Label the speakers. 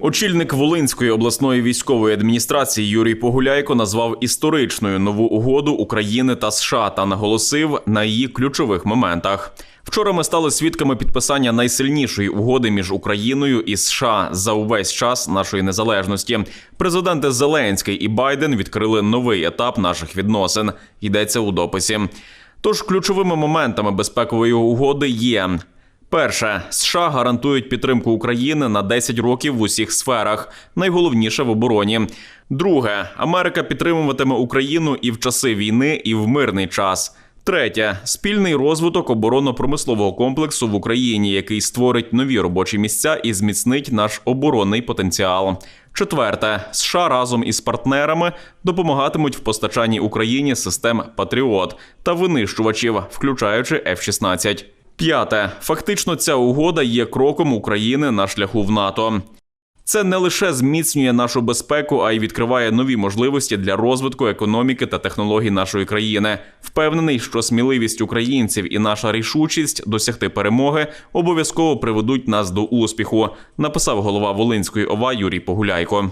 Speaker 1: Очільник Волинської обласної військової адміністрації Юрій Погуляйко назвав історичною нову угоду України та США та наголосив на її ключових моментах. Вчора ми стали свідками підписання найсильнішої угоди між Україною і США за увесь час нашої незалежності. Президенти Зеленський і Байден відкрили новий етап наших відносин. Йдеться у дописі. Тож ключовими моментами безпекової угоди є Перше, США гарантують підтримку України на 10 років в усіх сферах, найголовніше в обороні. Друге, Америка підтримуватиме Україну і в часи війни, і в мирний час. Третє спільний розвиток оборонно-промислового комплексу в Україні, який створить нові робочі місця і зміцнить наш оборонний потенціал. Четверте, США разом із партнерами допомагатимуть в постачанні Україні систем Патріот та винищувачів, включаючи F-16. П'яте. Фактично, ця угода є кроком України на шляху в НАТО. Це не лише зміцнює нашу безпеку, а й відкриває нові можливості для розвитку економіки та технологій нашої країни. Впевнений, що сміливість українців і наша рішучість досягти перемоги обов'язково приведуть нас до успіху. Написав голова Волинської ОВА Юрій Погуляйко.